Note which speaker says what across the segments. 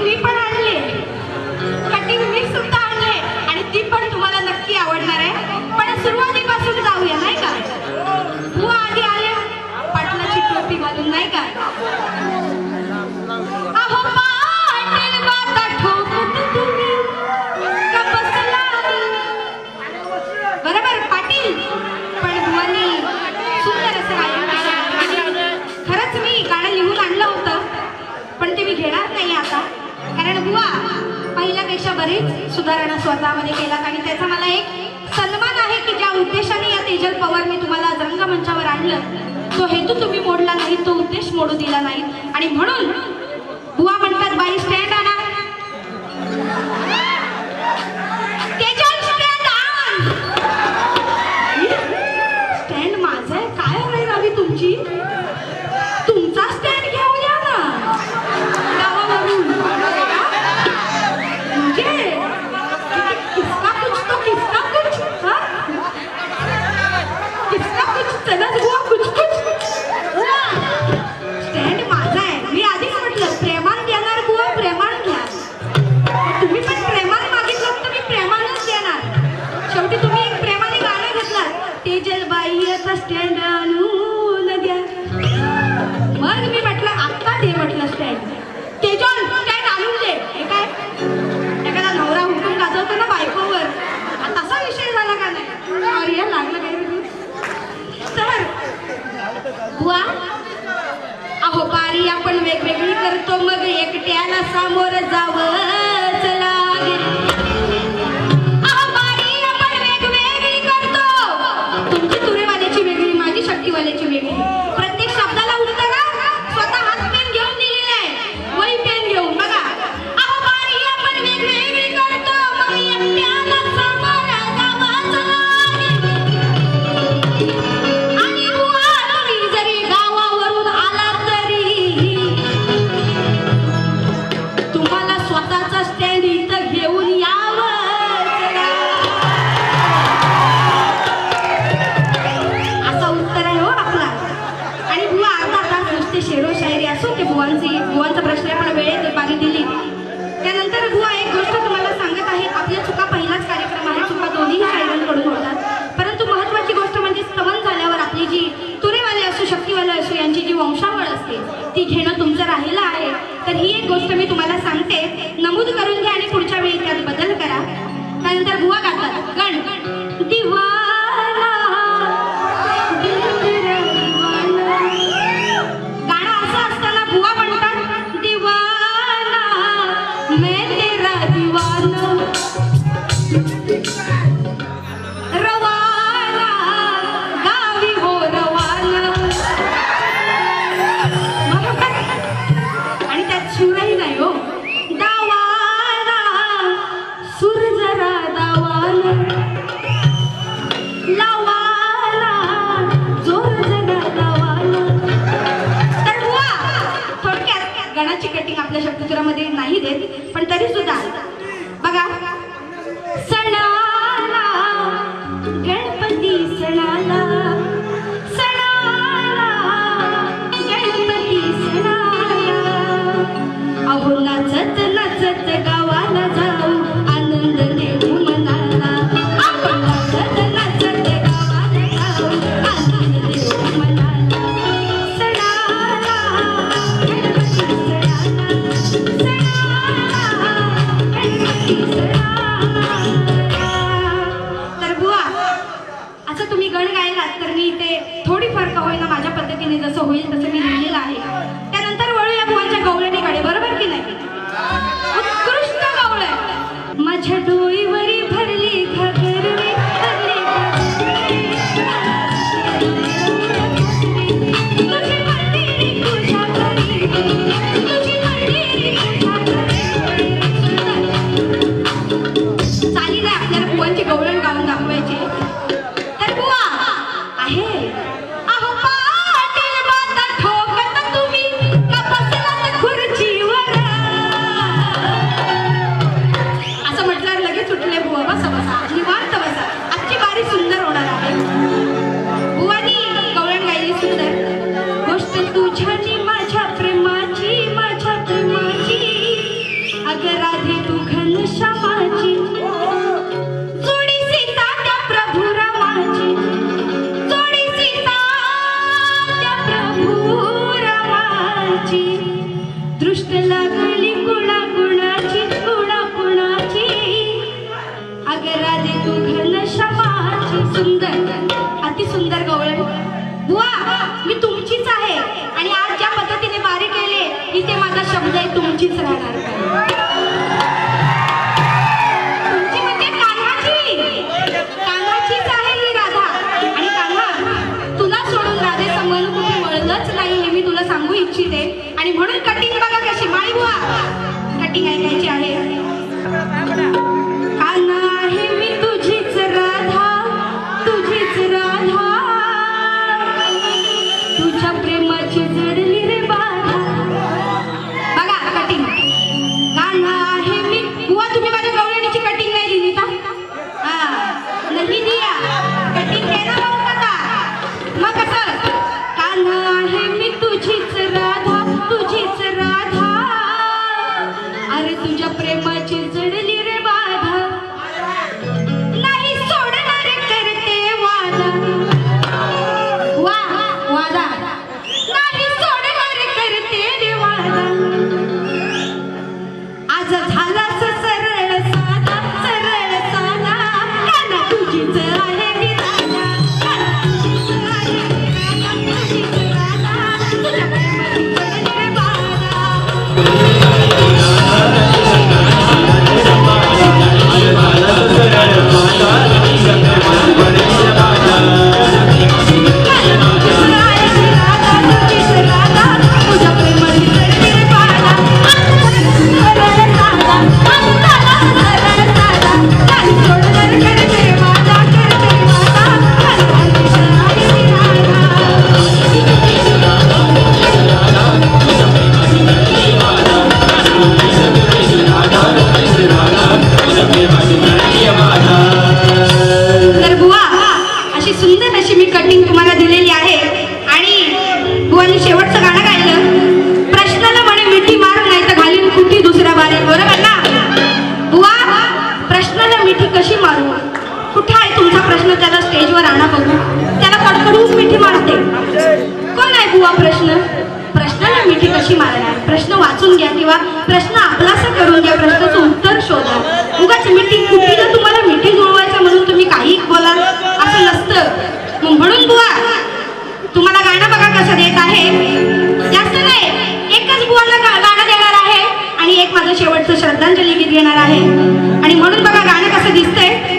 Speaker 1: Filipa स्वतःमध्ये केला. आणि त्याचा मला एक सन्मान आहे की ज्या उद्देशाने या तेजल पवार मी तुम्हाला रंगमंचावर आणलं तो हेतू तुम्ही मोडला नाही तो उद्देश मोडू दिला नाही. आणि म्हणून बसचा स्टँड आणून नद्या मग मी म्हटलं आत्ता दे म्हटलं स्टँड. तेजॉन स्टँड आणून दे. हे काय? एखादा नवरा हुकूम गाजवतो ना बायकोवर. तसा विषय झाला का नाही? या लागलं काय तर बुवा अहो पारी आपण वेगवेगळी करतो. मग एकट्याला सामोरं चला लागेल. ती घेणं तुमचं राहिलं आहे तर ही एक गोष्ट मी तुम्हाला सांगते. नमूद करून घ्या आणि पुढच्या वेळी त्यात बदल करा. त्यानंतर भुवा गातात गण. तुम्ही गण गायलात तर मी इथे थोडीफार का होईना माझ्या पद्धतीने जसं होईल तसं मी लिहिलेलं आहे. Gracias. भुवानी शेवटचं गाणं गायलं. प्रश्नाला म्हणे मिठी मारू नाही तर घालीन कुठी दुसऱ्या बारी. बरोबर ना? बुवा प्रश्नाला मिठी कशी मारू? कुठे आहे तुमचा प्रश्न? त्याला स्टेजवर आणा बघू. त्याला कडकडूनच मिठी मारते. कोण आहे बुवा प्रश्न? प्रश्नाला मिठी कशी मारणार? प्रश्न वाचून घ्या किंवा प्रश्न आपलासा करून घ्या. प्रश्नाचं उत्तर शोधा. उगाच मिठी कुठे घेणार आहे. आणि म्हणून बघा गाणं कसं दिसतंय?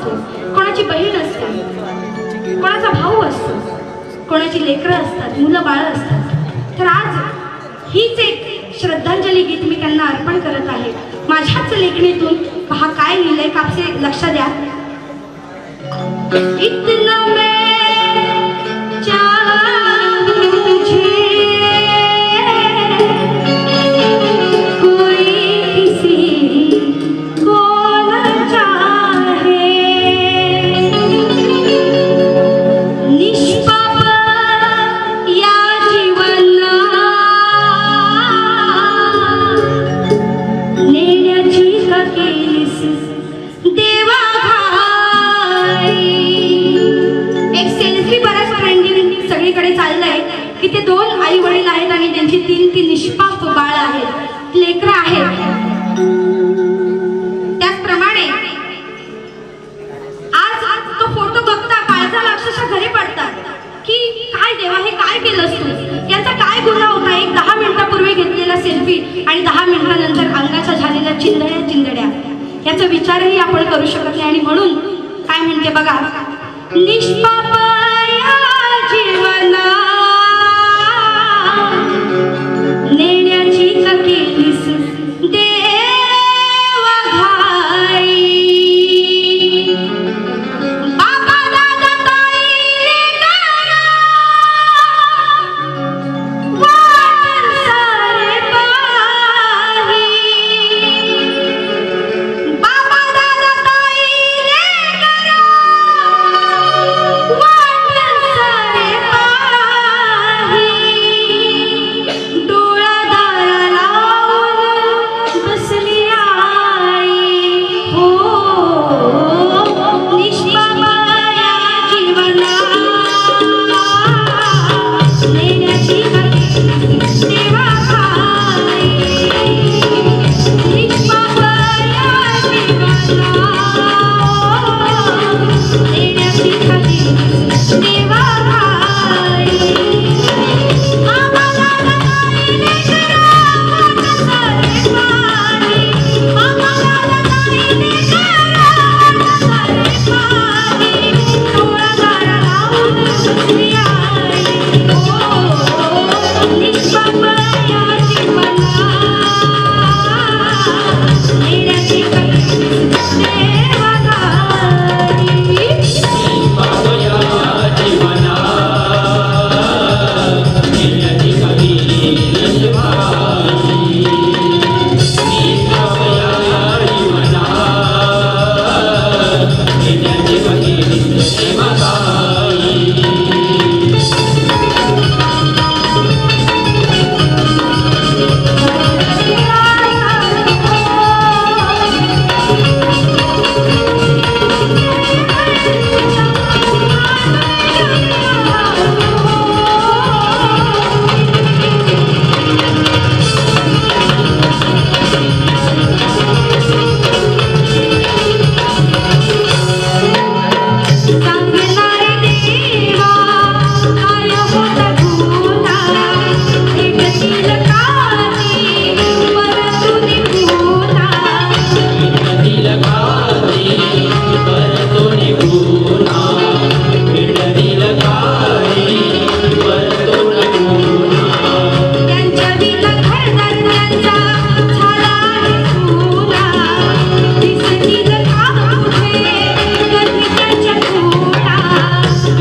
Speaker 1: असतो. कोणाची बहीण असते. कोणाचा भाऊ असतो. कोणाची लेकरं असतात मुलं बाळं असतात. तर आज हीच एक श्रद्धांजली गीत मी त्यांना अर्पण करत आहे. माझ्याच लेखणीतून पहा काय लिहिलंय कापसे लक्ष द्या. इतना मैं लेकरं आहेत. त्याचप्रमाणे आज तो फोटो बघता काळजा अक्षरशः घरी पडतात. की काय देवा हे काय केलंस तू? याचा काय गुन्हा होता? एक दहा मिनिटापूर्वी घेतलेला सेल्फी आणि दहा मिनिटानंतर अंगाच्या झालेल्या चिंधड्या चिंधड्या याचा विचारही आपण करू शकत नाही. आणि म्हणून काय म्हणते बघा निष्पाप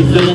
Speaker 1: Praise